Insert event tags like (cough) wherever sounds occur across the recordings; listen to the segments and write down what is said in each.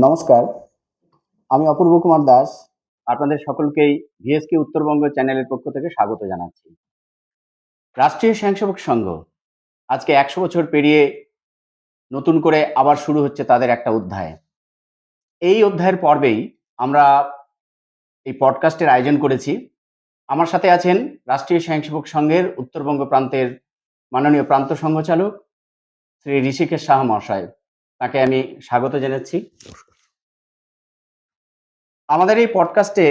নমস্কার, আমি অপূর্ব কুমার দাস। আপনাদের সকলকেই ভিএসকে উত্তরবঙ্গ চ্যানেলের পক্ষ থেকে স্বাগত জানাচ্ছি। রাষ্ট্রীয় স্বয়ংসেবক সংঘ আজকে একশো বছর পেরিয়ে নতুন করে আবার শুরু হচ্ছে তাদের একটা অধ্যায়। এই অধ্যায়ের পর্বেই আমরা এই পডকাস্টের আয়োজন করেছি। আমার সাথে আছেন রাষ্ট্রীয় স্বয়ংসেবক সংঘের উত্তরবঙ্গ প্রান্তের মাননীয় প্রান্ত সংঘচালক শ্রী ঋষিকেশ সাহা মহাশয়। তাকে আমি স্বাগত জানাচ্ছি। আমাদের এই পডকাস্টে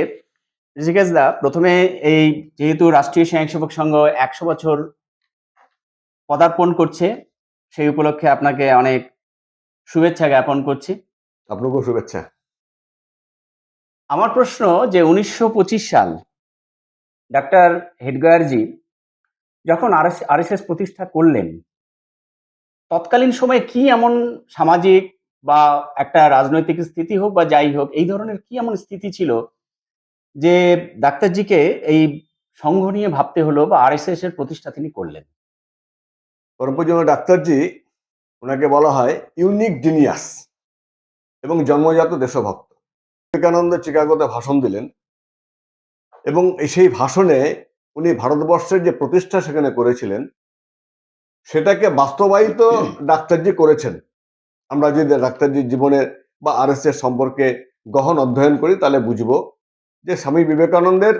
ঋষিকেশ দা প্রথমে এই যেহেতু রাষ্ট্রীয় স্বয়ংসেবক সংঘ একশো বছর পদার্পণ করছে সেই উপলক্ষে আপনাকে অনেক শুভেচ্ছা জ্ঞাপন করছি। আপনাকেও শুভেচ্ছা। আমার প্রশ্ন যে উনিশশো পঁচিশ সাল ডাক্তার হেডগয়ারজি যখন আর আরএসএস প্রতিষ্ঠা করলেন তৎকালীন সময়ে কি এমন সামাজিক বা একটা রাজনৈতিক স্থিতি হোক বা যাই হোক, এই ধরনের কি এমন স্থিতি ছিল যে ডাক্তারজিকে এই সংঘ নিয়ে ভাবতে হলো বা আরএসএস এর প্রতিষ্ঠা তিনি করলেন? পরমপূজ্য ডাক্তারজি, ওনাকে বলা হয় ইউনিক জিনিয়াস এবং জন্মজাত দেশভক্ত। বিবেকানন্দ চিকাগোতে ভাষণ দিলেন এবং সেই ভাষণে উনি ভারতবর্ষের যে প্রতিষ্ঠা সেখানে করেছিলেন সেটাকে বাস্তবায়িত (clears throat) ডাক্তারজি করেছেন। আমরা যদি ডাক্তারজির জীবনের বা আর এস সম্পর্কে গহন অধ্যয়ন করি তাহলে বুঝব যে স্বামী বিবেকানন্দের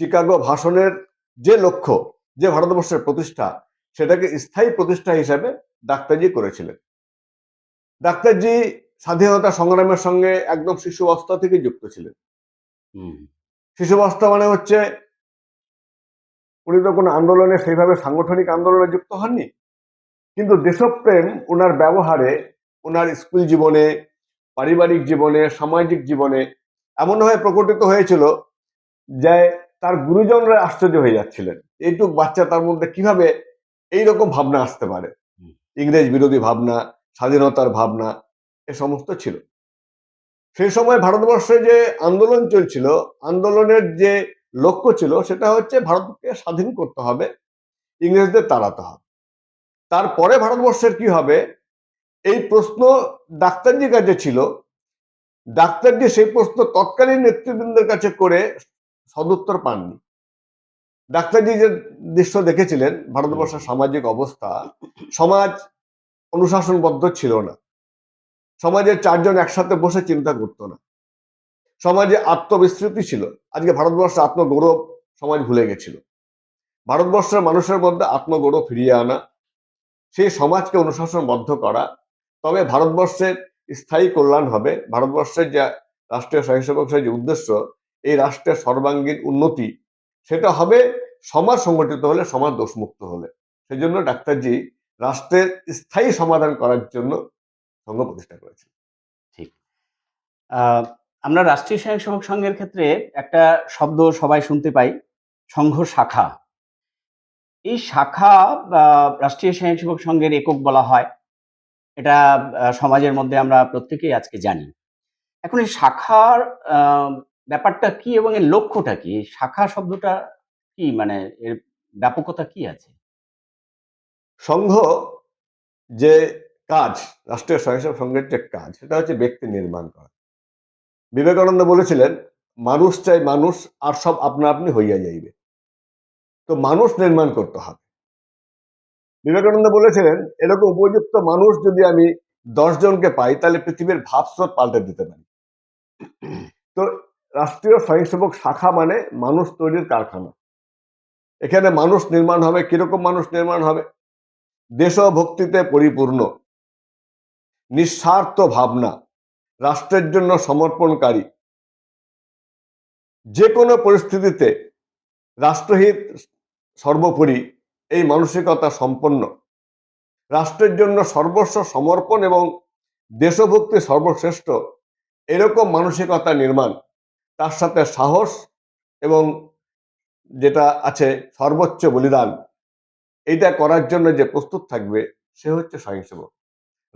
চিকাগো ভাষণের যে লক্ষ্য যে ভারতবর্ষের প্রতিষ্ঠা সেটাকে স্থায়ী প্রতিষ্ঠা হিসাবে ডাক্তারজি করেছিলেন। ডাক্তারজি স্বাধীনতা সংগ্রামের সঙ্গে একদম শিশু অবস্থা থেকে যুক্ত ছিলেন। শিশু অবস্থা মানে হচ্ছে উনি তো কোনো আন্দোলনে সেইভাবে সাংগঠনিক আন্দোলনে যুক্ত হননি? কিন্তু দেশপ্রেম ওনার ব্যবহারে ওনার স্কুল জীবনে পারিবারিক জীবনে সামাজিক জীবনে এমনভাবে প্রকটিত হয়েছিল যে তার গুরুজনরা আশ্চর্য হয়ে যাচ্ছিলেন। এইটুক বাচ্চা তার মধ্যে কীভাবে এই রকম ভাবনা আসতে পারে? ইংরেজ বিরোধী ভাবনা স্বাধীনতার ভাবনা এ সমস্ত ছিল। সেই সময় ভারতবর্ষে যে আন্দোলন চলছিল আন্দোলনের যে লক্ষ্য ছিল সেটা হচ্ছে ভারতকে স্বাধীন করতে হবে ইংরেজদের তাড়াতে হবে। তারপরে ভারতবর্ষের কি হবে? এই প্রশ্ন ডাক্তারজির কাছে ছিল। ডাক্তারজি সেই প্রশ্ন তৎকালীন নেতৃবৃন্দের কাছে করে সদুত্তর পাননি। ডাক্তারজি যে দৃশ্য দেখেছিলেন, ভারতবর্ষের সামাজিক অবস্থা, সমাজ অনুশাসনবদ্ধ ছিল না। সমাজের চারজন একসাথে বসে চিন্তা করতো না। সমাজে আত্মবিস্তৃতি ছিল। আজকে ভারতবর্ষের আত্মগৌরব সমাজ ভুলে গেছিল। ভারতবর্ষের মানুষের মধ্যে আত্মগৌরব ফিরিয়ে আনা সেই সমাজকে অনুশাসনবদ্ধ করা। তবে ভারতবর্ষের স্থায়ী কল্যাণ হবে। ভারতবর্ষের যে রাষ্ট্রীয় স্বয়ংসেবক যে উদ্দেশ্য, এই রাষ্ট্রের সর্বাঙ্গীন উন্নতি, সেটা হবে সমাজ সংগঠিত হলে সমাজ দোষমুক্ত হলে। সেই জন্য ডাক্তারজি রাষ্ট্রের স্থায়ী সমাধান করার জন্য সংঘ প্রতিষ্ঠা করেছেন। ঠিক। আমরা রাষ্ট্রীয় স্বয়ংসেবক সংঘের ক্ষেত্রে একটা শব্দ সবাই শুনতে পাই, সংঘ শাখা। এই শাখা রাষ্ট্রীয় স্বয়ংসেবক সংঘের একক বলা হয়। এটা সমাজের মধ্যে আমরা প্রত্যেকেই আজকে জানি। এখন এই শাখার ব্যাপারটা কি এবং এর লক্ষ্যটা কি? শাখা শব্দটা কি? মানে এর ব্যাপকতা কি আছে? সংঘ যে কাজ, রাষ্ট্রীয় স্বয়ংসেবক সংঘের যে কাজ, সেটা হচ্ছে ব্যক্তি নির্মাণ করা। বিবেকানন্দ বলেছিলেন, মানুষ চাই মানুষ, আর সব আপনা আপনি হইয়া যাইবে। তো মানুষ নির্মাণ করতে হবে। বিবেকানন্দ বলেছিলেন, এরকম উপযুক্ত মানুষ যদি আমি জনকে পাই, তাহলে পৃথিবীর ভাবস্রোত পাল্টে দিতে পারি। তো রাষ্ট্রীয় স্বয়ংসেবক শাখা মানে মানুষ তৈরির কারখানা। এখানে মানুষ নির্মাণ হবে, কীরকম মানুষ নির্মাণ হবে? দেশভক্তিতে পরিপূর্ণ, নিঃস্বার্থ ভাবনা, রাষ্ট্রের জন্য সমর্পণকারী। যে কোনো পরিস্থিতিতে রাষ্ট্রহিত সর্বোপরি এই মানসিকতা সম্পন্ন। রাষ্ট্রের জন্য সর্বস্ব সমর্পণ এবং দেশভক্তি সর্বশ্রেষ্ঠ এরকম মানসিকতা নির্মাণ, তার সাথে সাহস এবং যেটা আছে সর্বোচ্চ বলিদান, এইটা করার জন্য যে প্রস্তুত থাকবে, সে হচ্ছে স্বয়ংসেবক।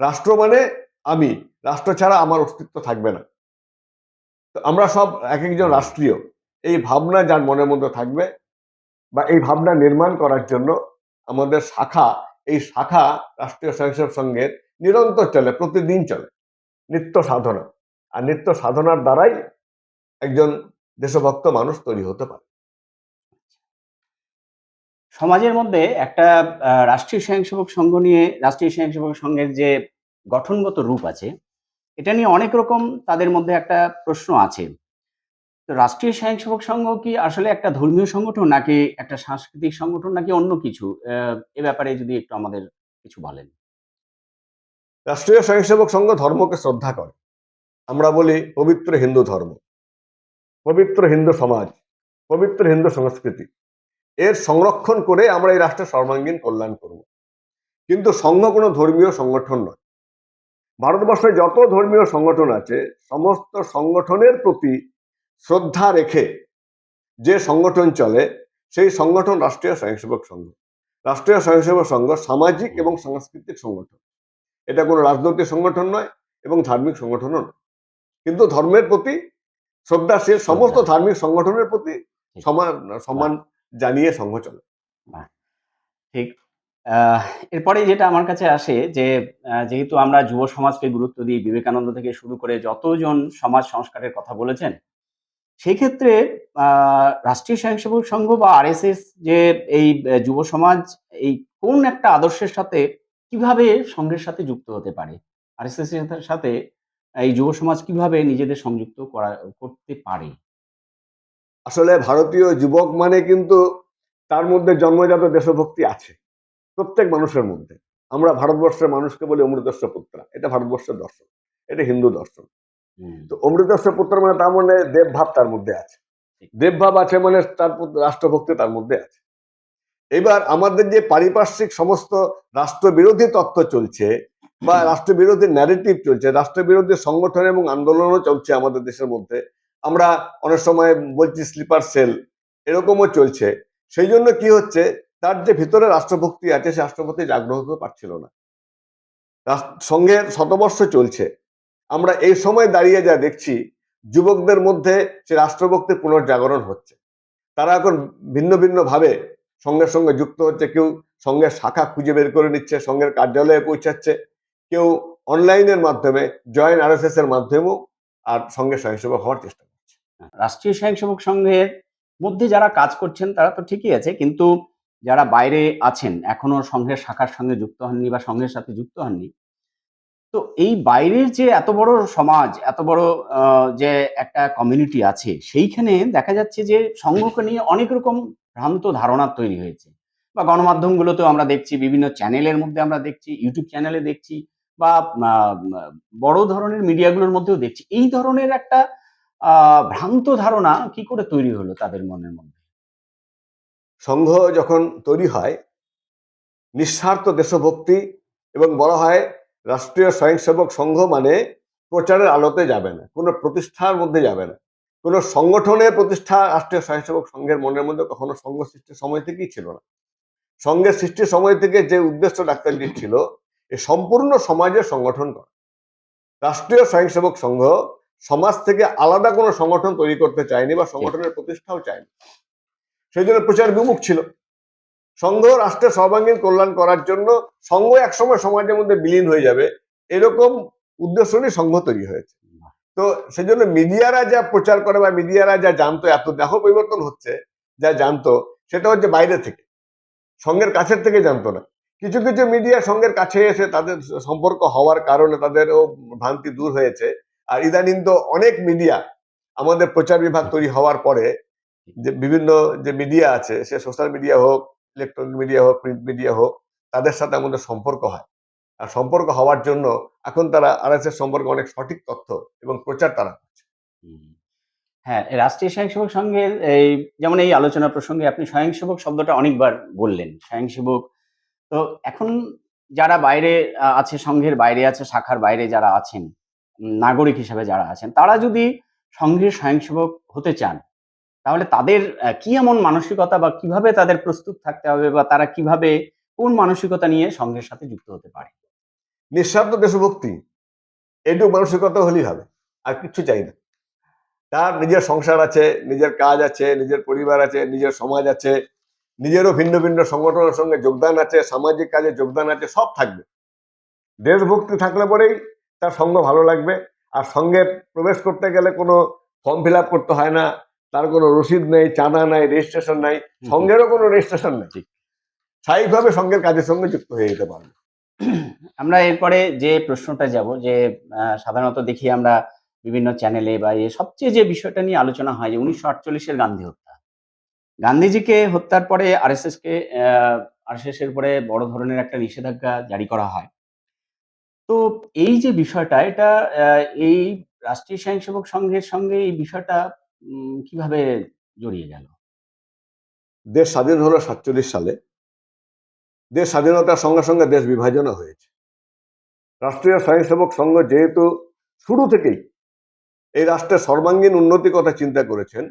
রাষ্ট্র মানে আমি, রাষ্ট্র ছাড়া আমার অস্তিত্ব থাকবে না। তো আমরা সব এক একজন রাষ্ট্রীয়, এই ভাবনা যার মনের মধ্যে থাকবে বা এই ভাবনা নির্মাণ করার জন্য আমাদের শাখা, এই শাখা রাষ্ট্রীয় স্বয়ংসেবক সংঘের নিরন্তর চলে, প্রতিদিন চলে। নিত্য সাধনা। আর নিত্য সাধনার দ্বারাই একজন দেশভক্ত মানুষ তৈরি হতে পারে। সমাজের মধ্যে একটা রাষ্ট্রীয় স্বয়ংসেবক সংঘ নিয়ে, রাষ্ট্রীয় স্বয়ংসেবক সংঘের যে গঠনগত রূপ আছে, এটা নিয়ে অনেক রকম তাদের মধ্যে একটা প্রশ্ন আছে। তো রাষ্ট্রীয় স্বয়ংসেবক সংঘ কি আসলে একটা ধর্মীয় সংগঠন নাকি একটা সাংস্কৃতিক সংগঠন নাকি অন্য কিছু? এ ব্যাপারে যদি একটু আমাদের কিছু বলেন। রাষ্ট্রীয় স্বয়ংসেবক সংঘ ধর্মকে শ্রদ্ধা করে। আমরা বলি পবিত্র হিন্দু ধর্ম, পবিত্র হিন্দু সমাজ, পবিত্র হিন্দু সংস্কৃতি। এর সংরক্ষণ করে আমরা এই রাষ্ট্রের সর্বাঙ্গীন কল্যাণ করব। কিন্তু সংঘ কোনো ধর্মীয় সংগঠন নয়। ভারতবর্ষে যত ধর্মীয় সংগঠন আছে, সমস্ত সংগঠনের প্রতি শ্রদ্ধা রেখে যে সংগঠন চলে সেই সংগঠন রাষ্ট্রীয় স্বয়ংসেবক সংঘ। রাষ্ট্রীয় স্বয়ংসেবক সংঘ সামাজিক এবং সাংস্কৃতিক সংগঠন। এটা কোনো রাজনৈতিক সংগঠন নয় এবং ধার্মিক সংগঠনও নয়। কিন্তু ধর্মের প্রতি শ্রদ্ধাশীল সমস্ত ধার্মিক সংগঠনের প্রতি সমান সম্মান জানিয়ে সংঘ চলে। ঠিক। এরপরে যেটা আমার কাছে আসে যে যেহেতু আমরা যুব সমাজকে গুরুত্ব দিই বিবেকানন্দ থেকে শুরু করে যতজন সমাজ সংস্কারের কথা বলেছেন সেই ক্ষেত্রে আহ, রাষ্ট্রীয় স্বয়ংসেবক সংঘ বা আরএসএস যে এই যুব সমাজ এই কোন একটা আদর্শের সাথে কীভাবে সংঘের সাথে যুক্ত হতে পারে? আরএসএস এর সাথে এই যুব সমাজ কীভাবে নিজেদের সংযুক্ত করা করতে পারে? আসলে ভারতীয় যুবক মানে কিন্তু তার মধ্যে জন্মজাত দেশভক্তি আছে প্রত্যেক মানুষের মধ্যে। আমরা ভারতবর্ষের মানুষকে বলি অমৃতস্ব পুত্রা এটা ভারতবর্ষের দর্শন এটা হিন্দু দর্শন। তো অমৃতস্ব পুত্র মানে তার মানে দেবভাব তার মধ্যে আছে। দেবভাব আছে মানে তার রাষ্ট্রভক্তি তার মধ্যে আছে। এবার আমাদের যে পারিপার্শ্বিক সমস্ত রাষ্ট্রবিরোধী তত্ত্ব চলছে বা রাষ্ট্রবিরোধী ন্যারেটিভ চলছে রাষ্ট্রবিরোধী সংগঠন এবং আন্দোলনও চলছে আমাদের দেশের মধ্যে। আমরা অনেক সময় বলছি স্লিপার সেল এরকমও চলছে। সেই জন্য কি হচ্ছে তার যে ভিতরে রাষ্ট্রভক্তি আছে সে রাষ্ট্রভক্তি জাগ্রত হতে পারছিল না। সঙ্গের শতবর্ষ চলছে। আমরা এই সময় দাঁড়িয়ে যা দেখছি, যুবকদের মধ্যে সে রাষ্ট্রভক্তির পুনর্জাগরণ হচ্ছে। তারা এখন ভিন্ন ভিন্ন ভাবে সঙ্গের সঙ্গে যুক্ত হচ্ছে। কেউ সঙ্গের শাখা খুঁজে বের করে নিচ্ছে, সঙ্গের কার্যালয়ে পৌঁছাচ্ছে। কেউ অনলাইনের মাধ্যমে, জয়েন আরএসএস এর মাধ্যমেও আর সঙ্গে স্বয়ংসেবক হওয়ার চেষ্টা করছে। রাষ্ট্রীয় স্বয়ংসেবক সংঘের মধ্যে যারা কাজ করছেন, তারা তো ঠিকই আছে। কিন্তু যারা বাইরে আছেন, এখনও সংঘের শাখার সঙ্গে যুক্ত হননি বা সংঘের সাথে যুক্ত হননি তো এই বাইরের যে এত বড় সমাজ, এত বড় যে একটা কমিউনিটি আছে, সেইখানে দেখা যাচ্ছে যে সংঘকে নিয়ে অনেক রকম ভ্রান্ত ধারণা তৈরি হয়েছে। বা গণমাধ্যমগুলোতেও আমরা দেখছি, বিভিন্ন চ্যানেলের মধ্যে আমরা দেখছি ইউটিউব চ্যানেলে দেখছি, বা বড় ধরনের মিডিয়াগুলোর মধ্যেও দেখছি। এই ধরনের একটা ভ্রান্ত ধারণা কি করে তৈরি হলো তাদের মনের মধ্যে? সংঘ যখন তৈরি হয়, নিঃস্বার্থ দেশভক্তি এবং বলা হয় রাষ্ট্রীয় স্বয়ংসেবক সংঘ মানে প্রচারের আলোতে যাবে না, কোনো প্রতিষ্ঠার মধ্যে যাবে না। কোনো সংগঠনের প্রতিষ্ঠা রাষ্ট্রীয় স্বয়ংসেবক সংঘের মনের মধ্যে কখনো সংঘ সৃষ্টির সময় থেকেই ছিল না। সংঘের সৃষ্টির সময় থেকে যে উদ্দেশ্য ডাক্তারজির ছিল, এ সম্পূর্ণ সমাজের সংগঠন করা। রাষ্ট্রীয় স্বয়ংসেবক সংঘ সমাজ থেকে আলাদা কোনো সংগঠন তৈরি করতে চায়নি বা সংগঠনের প্রতিষ্ঠাও চায়নি। সেই জন্য প্রচার বিমুখ ছিল। সংঘ রাষ্ট্রের সর্বাঙ্গীন কল্যাণ করার জন্য সংঘ একসময় সমাজের মধ্যে বিলীন হয়ে যাবে। এরকম উদ্দেশ্য নিয়ে সংঘ তৈরি হয়েছে। তো সেই জন্য মিডিয়ারা যা প্রচার করে বা মিডিয়ারা যা জানতো, এত দেখো পরিবর্তন হচ্ছে, যা জানতো, সেটা হচ্ছে বাইরে থেকে। সঙ্গের কাছের থেকে জানতো না। কিছু কিছু মিডিয়া সঙ্গের কাছে এসে তাদের সম্পর্ক হওয়ার কারণে তাদেরও ভ্রান্তি দূর হয়েছে। আর ইদানিং তো অনেক মিডিয়া আমাদের প্রচার বিভাগ তৈরি হওয়ার পরে যে বিভিন্ন যে মিডিয়া আছে, সে সোশ্যাল মিডিয়া হোক ইলেকট্রনিক মিডিয়া হোক প্রিন্ট মিডিয়া হোক, তাদের সাথে আমাদের সম্পর্ক হয়। আর সম্পর্ক হওয়ার জন্য এখন তারা আর আরএসএস সম্পর্কে অনেক সঠিক তথ্য এবং প্রচার তারা করছে। হ্যাঁ রাষ্ট্রীয় স্বয়ংসেবক সংঘের এই যেমন এই আলোচনা প্রসঙ্গে আপনি স্বয়ংসেবক শব্দটা অনেকবার বললেন, স্বয়ংসেবক। তো এখন যারা বাইরে আছে, সংঘের বাইরে আছে, শাখার বাইরে যারা আছেন নাগরিক হিসেবে যারা আছেন, তারা যদি সংঘের স্বয়ংসেবক হতে চান তাহলে তাদের কি এমন মানসিকতা বা কীভাবে তাদের প্রস্তুত থাকতে হবে বা তারা কীভাবে কোন মানসিকতা নিয়ে সংঘের সাথে যুক্ত হতে পারে? নিঃস্বার্থ দেশভক্তি, এটুকু মানসিকতা হলেই হবে, আর কিচ্ছু চাই না। তার নিজের সংসার আছে, নিজের কাজ আছে, নিজের পরিবার আছে, নিজের সমাজ আছে, নিজেরও ভিন্ন ভিন্ন সংগঠনের সঙ্গে যোগদান আছে, সামাজিক কাজে যোগদান আছে, সব থাকবে। দেশভক্তি থাকলে পরেই তার সঙ্গ ভালো লাগবে, আর সঙ্গে প্রবেশ করতে গেলে কোনো ফর্ম ফিল করতে হয় না তার কোনো রসিদ নেই চাঁদা নাই রেজিস্ট্রেশন নাই সঙ্গেরও কোনো রেজিস্ট্রেশন নেই। ঠিক। স্থায়ীভাবে সঙ্গের কাজের সঙ্গে যুক্ত হয়ে যেতে পারবে। আমরা এরপরে যে প্রশ্নটা যাব যে সাধারণত দেখি আমরা বিভিন্ন চ্যানেলে বা এ সবচেয়ে যে বিষয়টা নিয়ে আলোচনা হয় যে উনিশশো আটচল্লিশের গান্ধী হত্যা। গান্ধীজিকে হত্যার পরে আরএসএস কে আরএসএস এর পরে বড় ধরনের একটা নিষেধাজ্ঞা জারি করা হয়। তো এই যে বিষয়টা এটা আহ, এই রাষ্ট্রীয় স্বয়ংসেবক সংঘের সঙ্গে এই বিষয়টা কীভাবে জড়িয়ে গেল? দেশ স্বাধীন হলো সাতচল্লিশ সালে। দেশ স্বাধীনতার সঙ্গে সঙ্গে দেশ বিভাজনও হয়েছে। রাষ্ট্রীয় স্বয়ংসেবক সংঘ যেহেতু শুরু থেকেই এই রাষ্ট্রের সর্বাঙ্গীন উন্নতির কথা চিন্তা করেছেন,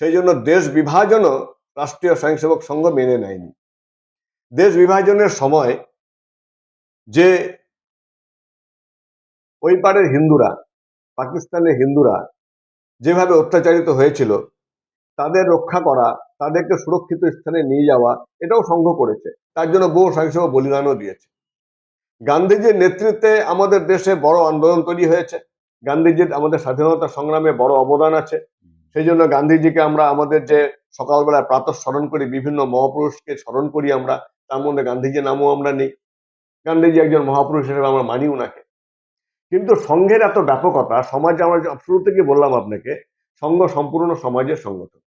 সেই জন্য দেশ বিভাজনও রাষ্ট্রীয় স্বয়ংসেবক সংঘ মেনে নেয়নি। দেশ বিভাজনের সময় যে ওই পারের হিন্দুরা, পাকিস্তানের হিন্দুরা যেভাবে অত্যাচারিত হয়েছিল, তাদের রক্ষা করা, তাদেরকে সুরক্ষিত স্থানে নিয়ে যাওয়া, এটাও সংঘ করেছে। তার জন্য বহু স্বয়ংসেবক বলিদানও দিয়েছে। গান্ধীজির নেতৃত্বে আমাদের দেশে বড় আন্দোলন তৈরি হয়েছে। গান্ধীজির আমাদের স্বাধীনতা সংগ্রামে বড় অবদান আছে। সেই জন্য গান্ধীজিকে আমরা আমাদের যে সকালবেলা প্রাতঃ স্মরণ করি, বিভিন্ন মহাপুরুষকে স্মরণ করি আমরা, তার মধ্যে গান্ধীজির নামও আমরা নেই। গান্ধীজি একজন মহাপুরুষ হিসেবে আমরা মানি ওনাকে কিন্তু সংঘের এত ব্যাপকতা, সমাজ আমরা শুরু থেকে বললাম আপনাকে সংঘ সম্পূর্ণ সমাজের সংগঠন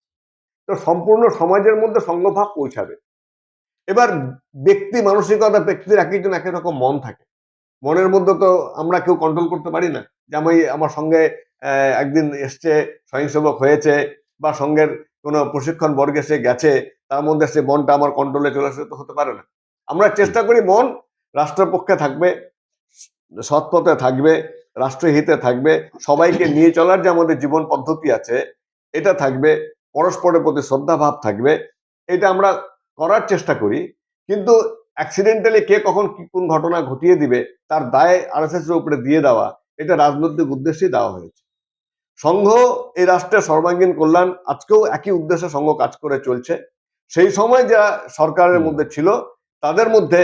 তো সম্পূর্ণ সমাজের মধ্যে সংঘভাব পৌঁছাবে। এবার ব্যক্তি মানসিকতা, ব্যক্তির এক একজন এক এক রকম মন থাকে। মনের মধ্যে তো আমরা কেউ কন্ট্রোল করতে পারি না। যে আমি আমার সঙ্গে একদিন এসছে, স্বয়ংসেবক হয়েছে বা সঙ্গের কোনো প্রশিক্ষণ বর্গে সে গেছে, তার মধ্যে সে মনটা আমার কন্ট্রোলে চলে আসে, তো হতে পারে না। আমরা চেষ্টা করি মন রাষ্ট্রপক্ষে থাকবে সৎপথে থাকবে রাষ্ট্রহিতে থাকবে সবাইকে নিয়ে চলার যে আমাদের জীবন পদ্ধতি আছে এটা থাকবে পরস্পরের প্রতি শ্রদ্ধা ভাব থাকবে এটা আমরা করার চেষ্টা করি। কিন্তু অ্যাক্সিডেন্টালি কে কখন কি কোন ঘটনা ঘটিয়ে দিবে তার দায় আরএসএস এর উপরে দিয়ে দেওয়া এটা রাজনৈতিক উদ্দেশ্যেই দেওয়া হয়েছে। সংঘ এই রাষ্ট্রের সর্বাঙ্গীন কল্যাণ আজকেও একই উদ্দেশ্যে সংঘ কাজ করে চলছে। সেই সময় যারা সরকারের মধ্যে ছিল তাদের মধ্যে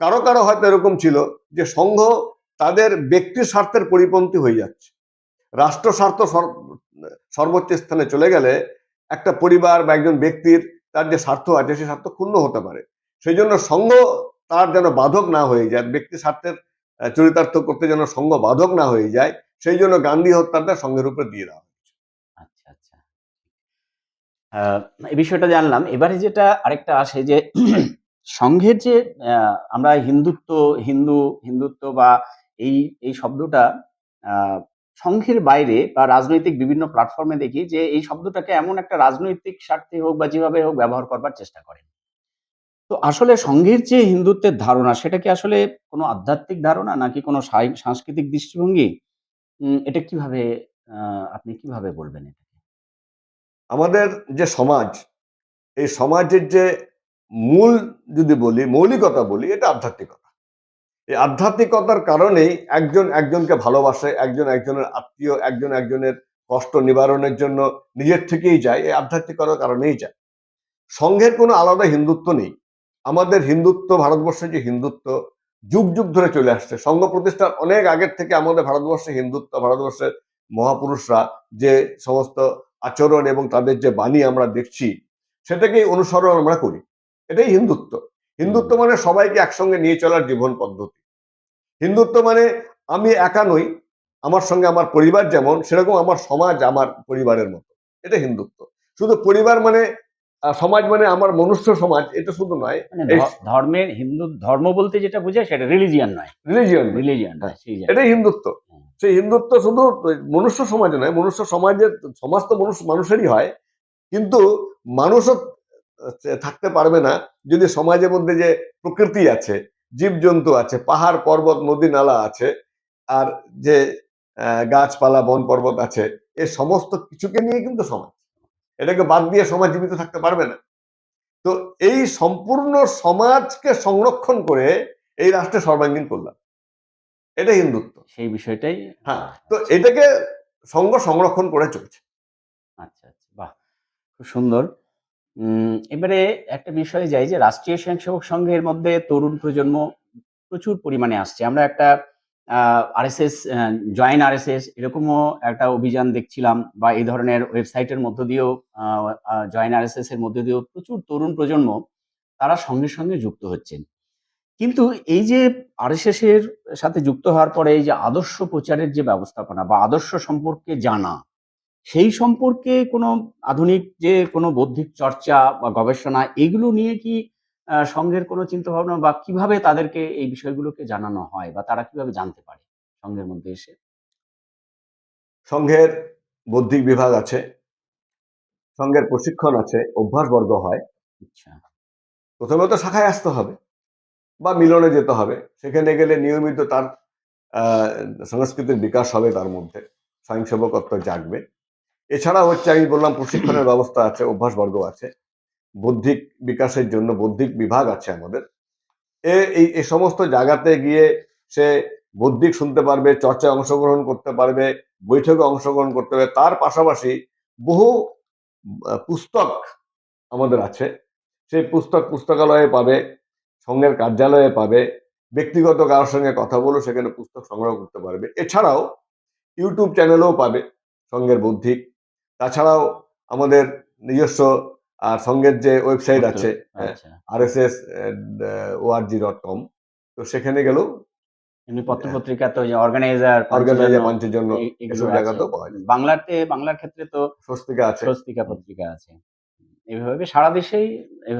কারও কারও হয়তো এরকম ছিল যে সংঘ তাদের ব্যক্তি স্বার্থের পরিপন্থী হয়ে যাচ্ছে। রাষ্ট্র স্বার্থ সর্বোচ্চ স্থানে চলে গেলে একটা পরিবার বা একজন ব্যক্তির তার যে স্বার্থ আছে, সে স্বার্থ ক্ষুণ্ণ হতে পারে। সেই জন্য সংঘ তার যেন বাধক না হয়ে যায়, ব্যক্তি স্বার্থের চরিতার্থ করতে যেন সংঘ বাধক না হয়ে যায় সেই জন্য গান্ধী হত্যাটা সংঘের উপরে দিয়ে দেওয়া হয়। আচ্ছা আচ্ছা। এই বিষয়টা জানলাম। এবারে যেটা আরেকটা আসে যে (clears throat) সংঘের যে আমরা হিন্দুত্ব, হিন্দু, হিন্দুত্ব বা এই এই শব্দটা সংঘের বাইরে বা রাজনৈতিক বিভিন্ন প্ল্যাটফর্মে দেখি যে এই শব্দটাকে এমন একটা রাজনৈতিক স্বার্থে হোক বা যেভাবে হোক ব্যবহার করবার চেষ্টা করেন। তো আসলে সংঘের যে হিন্দুত্বের ধারণা, সেটা কি আসলে কোনো আধ্যাত্মিক ধারণা নাকি কোনো সাংস্কৃতিক দৃষ্টিভঙ্গি? এটা কীভাবে আপনি কীভাবে বলবেন এটা আমাদের যে সমাজ, এই সমাজের যে মূল যদি বলি, মৌলিকতা বলি, এটা আধ্যাত্মিকতা। এই আধ্যাত্মিকতার কারণেই একজন একজনকে ভালোবাসে, একজন একজনের আত্মীয়, একজন একজনের কষ্ট নিবারণের জন্য নিজের থেকেই যায়, এই আধ্যাত্মিকতার কারণেই যায়। সংঘের কোনো আলাদা হিন্দুত্ব নেই। আমাদের হিন্দুত্ব, ভারতবর্ষের যে হিন্দুত্ব যুগ যুগ ধরে চলে আসছে। সংঘ প্রতিষ্ঠার অনেক আগের থেকে আমাদের ভারতবর্ষে হিন্দুত্ব, ভারতবর্ষের মহাপুরুষরা যে সমস্ত আচরণ এবং তাদের যে বাণী আমরা দেখছি, সেটাকেই অনুসরণ আমরা করি। এটাই হিন্দুত্ব। হিন্দুত্ব মানে সবাইকে একসঙ্গে নিয়ে চলার জীবন পদ্ধতি। হিন্দুত্ব মানে আমি একা নই আমার সঙ্গে আমার পরিবার যেমন সেরকম আমার সমাজ আমার পরিবারের মতো। এটা হিন্দুত্ব। শুধু পরিবার মানে সমাজ মানে আমার মনুষ্য সমাজ এটা শুধু নয় মানে ধর্মের হিন্দু ধর্ম বলতে যেটা বোঝায় সেটা রিলিজিয়ান নয়। রিলিজিয়ান রিলিজিয়ান হ্যাঁ। এটাই হিন্দুত্ব। সেই হিন্দুত্ব শুধু মনুষ্য সমাজে নয় মনুষ্য সমাজের সমাজ তো মানুষ মানুষেরই হয় কিন্তু মানুষও থাকতে পারবে না। যদি সমাজের মধ্যে যে প্রকৃতি আছে জীবজন্তু আছে পাহাড় পর্বত নদী নালা আছে আর যে গাছপালা বন পর্বত আছে এ সমস্ত কিছুকে নিয়ে কিন্তু সমাজ। এটাকে বাদ দিয়ে সমাজ জীবিত থাকতে পারবে না। তো এই সম্পূর্ণ সমাজকে সংরক্ষণ করে এই রাষ্ট্রের সর্বাঙ্গীন কল্যাণ এটা হিন্দুত্ব। সেই বিষয়টাই হ্যাঁ তো এটাকে সংঘ সংরক্ষণ করে চলছে। আচ্ছা আচ্ছা বাহ খুব সুন্দর। এবারে একটা বিষয়ে যাই যে রাষ্ট্রীয় স্বয়ংসেবক সংঘের মধ্যে তরুণ প্রজন্ম প্রচুর পরিমাণে আসছে। আমরা একটা আরএসএস জয়েন আরএসএস এরকমও একটা অভিযান দেখছিলাম বা এই ধরনের ওয়েবসাইটের মধ্য দিয়েও জয়েন আরএসএস এর মধ্য দিয়েও প্রচুর তরুণ প্রজন্ম তারা সঙ্গে সঙ্গে যুক্ত হচ্ছেন। কিন্তু এই যে আরএসএস এর সাথে যুক্ত হওয়ার পরে এই যে আদর্শ প্রচারের যে ব্যবস্থাপনা বা আদর্শ সম্পর্কে জানা সেই সম্পর্কে কোনো আধুনিক যে কোনো বৌদ্ধিক চর্চা বা গবেষণা এগুলো নিয়ে কি সংঘের কোনো চিন্তা ভাবনা বা কীভাবে তাদেরকে এই বিষয়গুলোকে জানানো হয় বা তারা কীভাবে জানতে পারে সংঘের মধ্যে এসে? সংঘের বৌদ্ধিক বিভাগ আছে সংঘের প্রশিক্ষণ আছে অভ্যাস বর্গ হয়। আচ্ছা। প্রথমে তো শাখায় আসতে হবে বা মিলনে যেতে হবে। সেখানে গেলে নিয়মিত তার সংস্কৃতির বিকাশ হবে তার মধ্যে। স্বয়ংসেবকত্ব জাগবে। এছাড়া হচ্ছে আমি বললাম প্রশিক্ষণের ব্যবস্থা আছে অভ্যাস বর্গ আছে, বৌদ্ধিক বিকাশের জন্য বৌদ্ধিক বিভাগ আছে আমাদের। এই এই সমস্ত জায়গাতে গিয়ে সে বৌদ্ধিক শুনতে পারবে, চর্চায় অংশগ্রহণ করতে পারবে, বৈঠকে অংশগ্রহণ করতে পারবে, তার পাশাপাশি বহু পুস্তক আমাদের আছে। সেই পুস্তক পুস্তকালয়ে পাবে, সংঘের কার্যালয়ে পাবে, ব্যক্তিগত কারোর সঙ্গে কথা বলে, সেখানে পুস্তক সংগ্রহ করতে পারবে। এছাড়াও ইউটিউব চ্যানেলেও পাবে, সংঘের বৌদ্ধিক তাছাড়াও আমাদের নিজস্ব আর সংঘের যে ওয়েবসাইট আছে R S S ORG dot com তো সেখানে গেলেও এমনি পত্র পত্রিকা তো অর্গানাইজার অর্গানাইজার মঞ্চের জন্য এসব জায়গাতেও পাওয়া যায়। বাংলাতে বাংলার ক্ষেত্রে তো স্বস্তিকা আছে। স্বস্তিকা পত্রিকা আছে। এইভাবে সারা দেশেই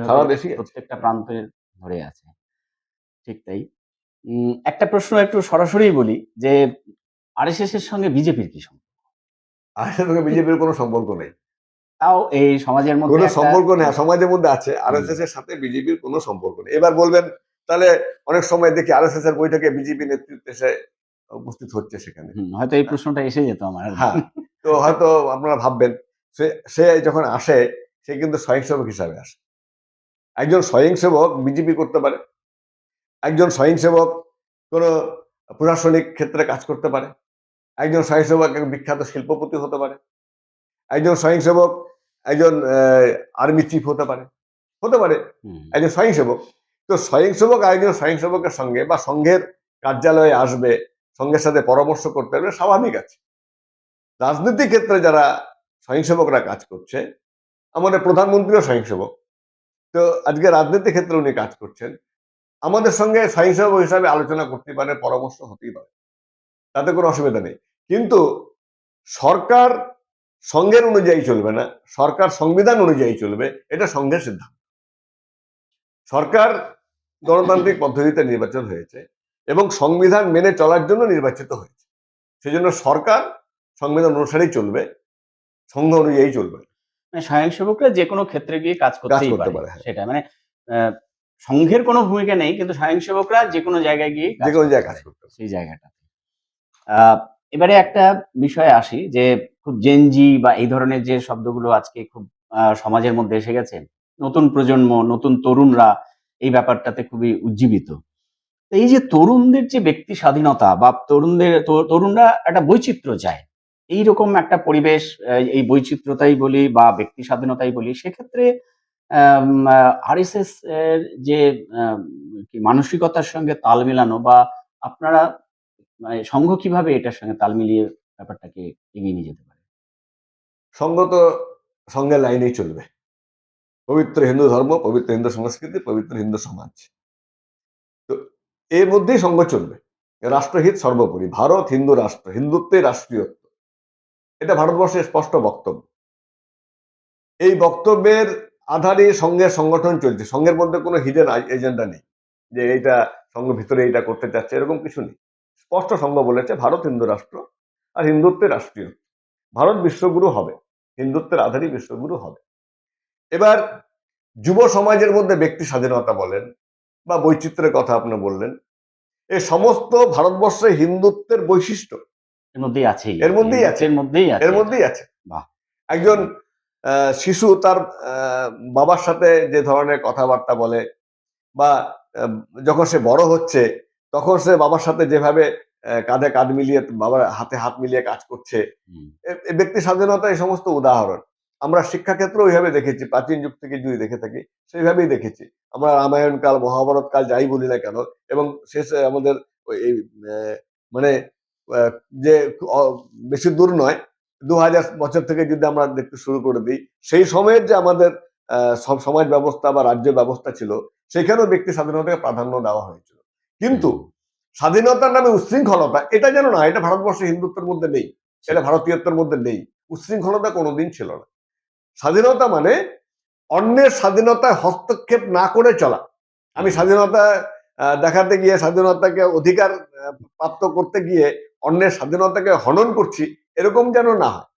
সারা আছে। প্রত্যেকটা প্রান্তে ধরে আছে। ঠিক তাই। উম, একটা প্রশ্ন একটু সরাসরি বলি যে আরএসএস এর সঙ্গে বিজেপির কি সম্পর্ক? আর সঙ্গে বিজেপির কোনো সম্পর্ক নেই। তাও এই সমাজের মধ্যে কোনো সম্পর্ক নেই সমাজের মধ্যে আছে। আর এস এস এর সাথে বিজেপির কোনো সম্পর্ক নেই। এবার বলবেন তাহলে অনেক সময় দেখি আর এস এস এর বৈঠকে বিজেপি নেতৃত্ব এসে উপস্থিত হচ্ছে সেখানে। হয়তো এই প্রশ্নটা এসে যেত আমার হ্যাঁ তো হয়তো আপনারা ভাববেন সে সে যখন আসে সে কিন্তু স্বয়ংসেবক হিসাবে আসে। একজন স্বয়ংসেবক বিজেপি করতে পারে। একজন স্বয়ংসেবক কোনো প্রশাসনিক ক্ষেত্রে কাজ করতে পারে। একজন স্বয়ংসেবক একজন বিখ্যাত শিল্পপতি হতে পারে। একজন স্বয়ংসেবক একজন আর্মি চিফ হতে পারে। হতে পারে। একজন স্বয়ংসেবক। তো স্বয়ংসেবক আরেকজন স্বয়ংসেবকের সঙ্গে বা সংঘের কার্যালয়ে আসবে সংঘের সাথে পরামর্শ করতে পারবে স্বাভাবিক আছে। রাজনীতি ক্ষেত্রে যারা স্বয়ংসেবকরা কাজ করছে আমাদের প্রধানমন্ত্রীও স্বয়ংসেবক। তো আজকে রাজনীতি ক্ষেত্রে উনি কাজ করছেন। আমাদের সঙ্গে স্বয়ংসেবক হিসাবে আলোচনা করতে পারে পরামর্শ হতেই পারে। তাতে কোনো অসুবিধা নেই। কিন্তু সরকার সংঘের অনুযায়ী চলবে না সরকার সংবিধান অনুযায়ী চলবে এটা সংঘের সিদ্ধান্ত। সরকার গণতান্ত্রিক পদ্ধতিতে নির্বাচন হয়েছে এবং সংবিধান মেনে চলার জন্য নির্বাচিত হয়েছে। সেই জন্য সরকার সংবিধান অনুসারেই চলবে সংঘ অনুযায়ী চলবে। মানে স্বয়ংসেবকরা যে কোনো ক্ষেত্রে গিয়ে কাজ করতে পারে হ্যাঁ। সেটা মানে আহ, সংঘের কোনো ভূমিকা নেই কিন্তু স্বয়ংসেবকরা যে কোনো জায়গায় গিয়ে যে কোনো জায়গায় কাজ। করতে সেই জায়গাটা এবারে একটা বিষয়ে আসি যে খুব জেনজি বা এই ধরনের যে শব্দগুলো আজকে খুব সমাজের মধ্যে এসে গেছে, নতুন প্রজন্ম, নতুন তরুণরা এই ব্যাপারটাতে খুবই উজ্জীবিত। এই যে তরুণদের যে ব্যক্তি স্বাধীনতা বা তরুণদের তরুণরা একটা বৈচিত্র্য চায়, এইরকম একটা পরিবেশ এই বৈচিত্র্যতাই বলি বা ব্যক্তি স্বাধীনতাই বলি, সেক্ষেত্রে আরএসএস এর যে মানসিকতার সঙ্গে তাল মেলানো বা আপনারা মানে সংঘ কীভাবে এটার সঙ্গে তাল মিলিয়ে ব্যাপারটাকে এগিয়ে নিয়ে যেতে পারে? সংঘ তো সংঘের লাইনেই চলবে। পবিত্র হিন্দু ধর্ম, পবিত্র হিন্দু সংস্কৃতি, পবিত্র হিন্দু সমাজ। তো এর মধ্যেই সংঘ চলবে। রাষ্ট্রহিত সর্বোপরি, ভারত হিন্দু রাষ্ট্র, হিন্দুত্বের রাষ্ট্রীয়ত্ব। এটা ভারতবর্ষের স্পষ্ট বক্তব্য। এই বক্তব্যের আধারে সংঘের সংগঠন চলছে। সংঘের মধ্যে কোনো হিডেন এজেন্ডা নেই যে এইটা সংঘ ভিতরে এইটা করতে চাচ্ছে, এরকম কিছু নেই। স্পষ্ট সংঘ বলেছে ভারত হিন্দু রাষ্ট্র আর হিন্দুত্বের রাষ্ট্রীয়। ভারত বিশ্বগুরু হবে হিন্দুত্বের আধারই বিশ্বগুরু হবে। এবার যুব সমাজের মধ্যে ব্যক্তি স্বাধীনতা বলেন বা বৈচিত্র্যের কথা আপনি বললেন এই সমস্ত ভারতবর্ষে হিন্দুত্বের বৈশিষ্ট্য। এর মধ্যেই আছেই এর মধ্যেই আছে। এর মধ্যেই আছে। এর মধ্যেই আছে। বাহ। একজন শিশু তার বাবার সাথে যে ধরনের কথাবার্তা বলে বা যখন সে বড় হচ্ছে তখন সে বাবার সাথে যেভাবে কাঁধে কাঁধ মিলিয়ে বাবার হাতে হাত মিলিয়ে কাজ করছে। ব্যক্তি স্বাধীনতা এই সমস্ত উদাহরণ। আমরা শিক্ষাক্ষেত্র ওইভাবে দেখেছি প্রাচীন যুগ থেকে যদি দেখে থাকি সেইভাবেই দেখেছি। আমরা রামায়ণ কাল মহাভারত কাল যাই বলি না কেন এবং শেষে আমাদের এই মানে যে বেশি দূর নয় দু হাজার বছর থেকে যদি আমরা দেখতে শুরু করে দিই সেই সময়ের যে আমাদের আহ, সব সমাজ ব্যবস্থা বা রাজ্য ব্যবস্থা ছিল সেখানেও ব্যক্তি স্বাধীনতাকে প্রাধান্য দেওয়া হয়েছিল। কিন্তু স্বাধীনতার নামে উচ্ছৃঙ্খলতা এটা যেন না, এটা ভারতবর্ষে হিন্দুত্বের মধ্যে নেই, এটা ভারতীয়ত্বের মধ্যে নেই উচ্ছৃঙ্খলতা কোনোদিন ছিল না। স্বাধীনতা মানে অন্যের স্বাধীনতায় হস্তক্ষেপ না করে চলা। আমি স্বাধীনতা দেখাতে গিয়ে স্বাধীনতাকে অধিকার প্রাপ্ত করতে গিয়ে অন্যের স্বাধীনতাকে হনন করছি, এরকম যেন না হয়।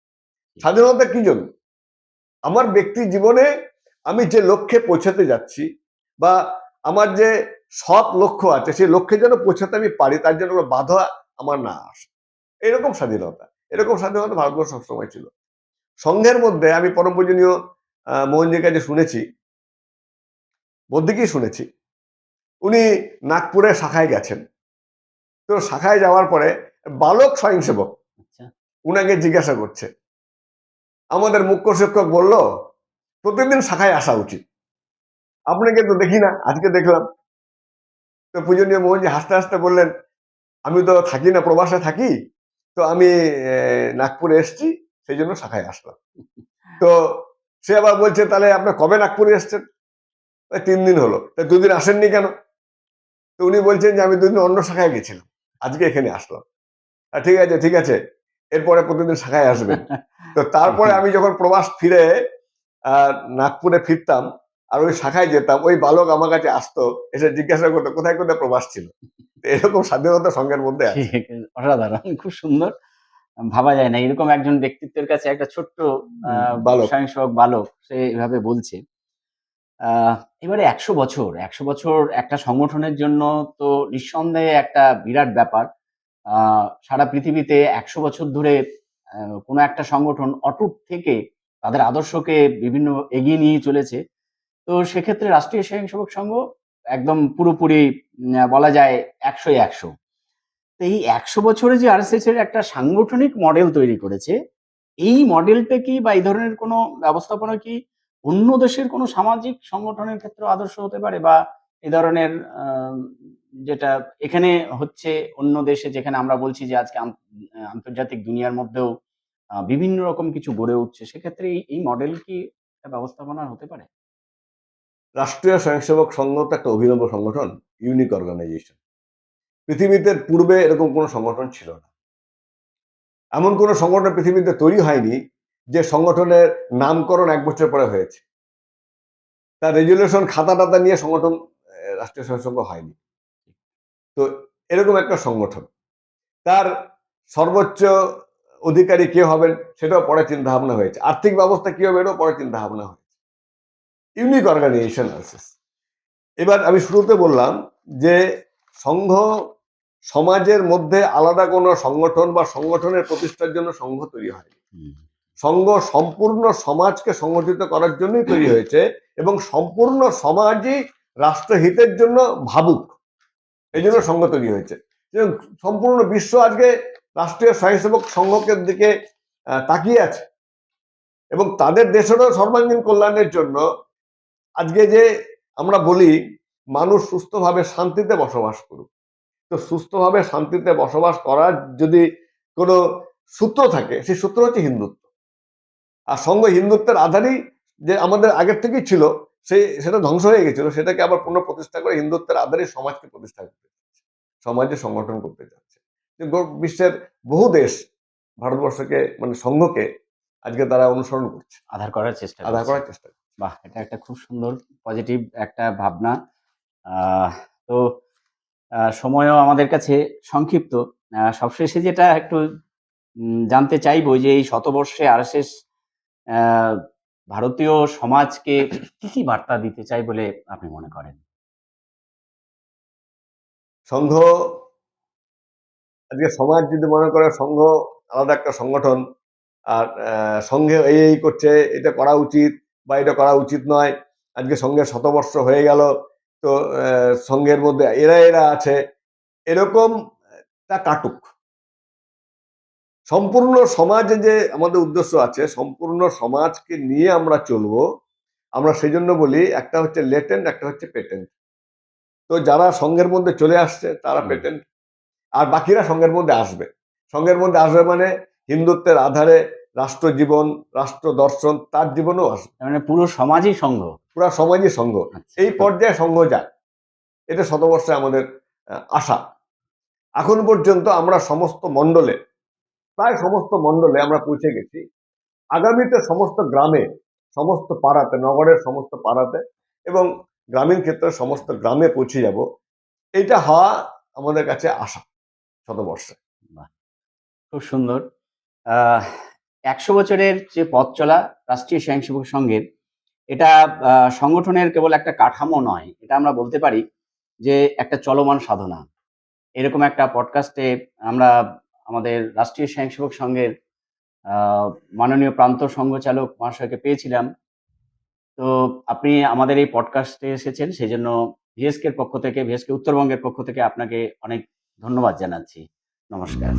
স্বাধীনতা কি জন্য? আমার ব্যক্তি জীবনে আমি যে লক্ষ্যে পৌঁছাতে যাচ্ছি বা আমার যে সৎ লক্ষ্য আছে সেই লক্ষ্যে যেন পৌঁছাতে আমি পারি তার জন্য কোনো বাধা আমার না আসে। এরকম স্বাধীনতা এরকম স্বাধীনতা ভারতবর্ষ সবসময় ছিল। সংঘের মধ্যে আমি পরম পূজনীয় মোহনজির কাছে শুনেছি বদ্দিকেই শুনেছি উনি নাগপুরে শাখায় গেছেন। তো শাখায় যাওয়ার পরে বালক স্বয়ংসেবক আচ্ছা। উনাকে জিজ্ঞাসা করছে। আমাদের মুখ্য শিক্ষক বলল প্রতিদিন শাখায় আসা উচিত। আপনাকে তো দেখি না আজকে দেখলাম। তো পূজনীয় মোহনজি হাসতে হাসতে বললেন আমি তো থাকি না প্রবাসে থাকি তো আমি নাগপুরে এসছি সেই জন্য শাখায় আসলাম। তো সে আবার বলছে তাহলে আপনি কবে নাগপুরে এসছেন? তিন দিন হলো। তা দুদিন আসেননি কেন? তো উনি বলছেন যে আমি দুদিন অন্য শাখায় গেছিলাম আজকে এখানে আসলাম। "আহ, ঠিক আছে ঠিক আছে এরপরে প্রতিদিন শাখায় আসবেন। (laughs) তো তারপরে আমি যখন প্রবাস ফিরে আহ, নাগপুরে ফিরতাম আর ওই শাখায় যেতাম ওই বালক আমার কাছে আসতো এসে জিজ্ঞাসা করতো কোথায় কোথায় প্রবাস ছিল? এরকম স্বাধীনতা সংঘের মধ্যে আছে। (laughs) অসাধারণ খুব সুন্দর। ভাবা যায় না এরকম একজন ব্যক্তিত্বের কাছে একটা ছোট্ট। স্বয়ংসেবক বালক সে এভাবে বলছে এবারে একশো বছর একশো বছর একটা সংগঠনের জন্য তো নিঃসন্দেহে একটা বিরাট ব্যাপার। আহ, সারা পৃথিবীতে একশো বছর ধরে কোনো একটা সংগঠন অটুট থেকে তাদের আদর্শকে বিভিন্ন এগিয়ে নিয়ে চলেছে। তো সেক্ষেত্রে রাষ্ট্রীয় স্বয়ংসেবক সংঘ একদম পুরোপুরি বলা যায় একশো একশো। তো এই একশো বছরে যে আরএসএস এর একটা সাংগঠনিক মডেল তৈরি করেছে, এই মডেলটা কি বা এই ধরনের কোনো ব্যবস্থাপনা কি অন্য দেশের কোনো সামাজিক সংগঠনের ক্ষেত্রে আদর্শ হতে পারে বা এই ধরনের যেটা এখানে হচ্ছে অন্য দেশে যেখানে আমরা বলছি যে আজকে আন্ত- আন্তর্জাতিক দুনিয়ার মধ্যেও বিভিন্ন রকম কিছু গড়ে উঠছে, সেক্ষেত্রে এই- মডেল কি একটা ব্যবস্থাপনার হতে পারে? রাষ্ট্রীয় স্বয়ংসেবক সংঘ তো একটা অভিনব সংগঠন ইউনিক অর্গানাইজেশন পৃথিবীতে পূর্বে এরকম কোনো সংগঠন ছিল না। এমন কোনো সংগঠন পৃথিবীতে তৈরি হয়নি যে সংগঠনের নামকরণ এক বছর পরে হয়েছে। তার রেজুলেশন খাতা টাতা নিয়ে সংগঠন রাষ্ট্রীয় স্বয়ংসেবক হয়নি। তো এরকম একটা সংগঠন। তার সর্বোচ্চ অধিকারী কে হবেন সেটাও পরে চিন্তা ভাবনা হয়েছে। আর্থিক ব্যবস্থা কি হবে এটাও পরে চিন্তা ভাবনা হয়েছে। ইউনিক অর্গানাইজেশন আছে। এবার আমি শুরুতে বললাম যে সংঘ সমাজের মধ্যে আলাদা কোনো সংগঠন বা সংগঠনের প্রতিষ্ঠার জন্য সংঘ তৈরি হয় সংঘ সম্পূর্ণ সমাজকে সংগঠিত করার জন্যই তৈরি হয়েছে এবং সম্পূর্ণ সমাজই রাষ্ট্রহিতের জন্য ভাবুক। এই জন্য সংঘ তৈরি হয়েছে। সম্পূর্ণ বিশ্ব আজকে রাষ্ট্রীয় স্বয়ংসেবক সংঘকে দিকে তাকিয়ে আছে এবং তাদের দেশেরও সর্বাঙ্গীন কল্যাণের জন্য আজকে যে আমরা বলি মানুষ সুস্থভাবে শান্তিতে বসবাস করুক। তো সুস্থভাবে শান্তিতে বসবাস করার যদি কোনো সূত্র থাকে সেই সূত্র হচ্ছে হিন্দুত্ব। আর সঙ্গ হিন্দুত্বের আধারই যে আমাদের আগের থেকেই ছিল সেই সেটা ধ্বংস হয়ে গেছিল সেটাকে আবার পুনঃ প্রতিষ্ঠা করে হিন্দুত্বের আধারে সমাজকে প্রতিষ্ঠা করতে যাচ্ছে সমাজে সংগঠন করতে যাচ্ছে। যে বিশ্বের বহু দেশ ভারতবর্ষকে মানে সংঘকে আজকে তারা অনুসরণ করছে। আধার করার চেষ্টা আধার করার চেষ্টা করছে বাহ, এটা একটা খুব সুন্দর পজিটিভ একটা ভাবনা। তো সময়ও আমাদের কাছে সংক্ষিপ্ত। সবশেষে যেটা একটু জানতে চাইব যে এই শতবর্ষে আর আরএসএস ভারতীয় সমাজকে কি কি বার্তা দিতে চাই বলে আপনি মনে করেন? সংঘ, আজকে সমাজ যদি মনে করে সংঘ আলাদা একটা সংগঠন, আর সংঘে এই এই করছে, এটা করা উচিত বা এটা করা উচিত নয়। আজকে সঙ্গে শতবর্ষ হয়ে গেল তো সংঘের মধ্যে এরা এরা আছে। এরকম তা কাটুক। সম্পূর্ণ সমাজে যে আমাদের উদ্দেশ্য আছে সম্পূর্ণ সমাজকে নিয়ে আমরা চলবো আমরা সেই জন্য বলি একটা হচ্ছে লেটেন্ট একটা হচ্ছে পেটেন্ট তো যারা সংঘের মধ্যে চলে আসছে তারা পেটেন্ট আর বাকিরা সঙ্গের মধ্যে আসবে। সঙ্গের মধ্যে আসবে মানে হিন্দুত্বের আধারে রাষ্ট্র জীবন রাষ্ট্র দর্শন তার জীবনেও আসবে। মানে পুরো সমাজই সংঘ পুরো সমাজই সঙ্গ। আচ্ছা। এই পর্যায়ে সঙ্গ যায়। এটা শতবর্ষে আমাদের আশা। এখন পর্যন্ত আমরা সমস্ত মণ্ডলে প্রায় সমস্ত মণ্ডলে আমরা পৌঁছে গেছি। আগামীতে সমস্ত গ্রামে সমস্ত পাড়াতে নগরের সমস্ত পাড়াতে এবং গ্রামীণ ক্ষেত্রে সমস্ত গ্রামে পৌঁছে যাব। এটা হওয়া আমাদের কাছে আশা শতবর্ষে। খুব সুন্দর। একশো বছরের যে পথ চলা রাষ্ট্রীয় স্বয়ংসেবক সংঘের এটা সংগঠনের কেবল একটা কাঠামো নয়। এটা আমরা বলতে পারি যে একটা চলমান সাধনা। এরকম একটা পডকাস্টে আমরা আমাদের রাষ্ট্রীয় স্বয়ংসেবক সংঘের মাননীয় প্রান্ত সংঘচালক মহাশয়কে পেয়েছিলাম। তো আপনি আমাদের এই পডকাস্টে এসেছেন সেই জন্য ভিএসকের পক্ষ থেকে, ভিএসকে উত্তরবঙ্গের পক্ষ থেকে আপনাকে অনেক ধন্যবাদ জানাচ্ছি। নমস্কার।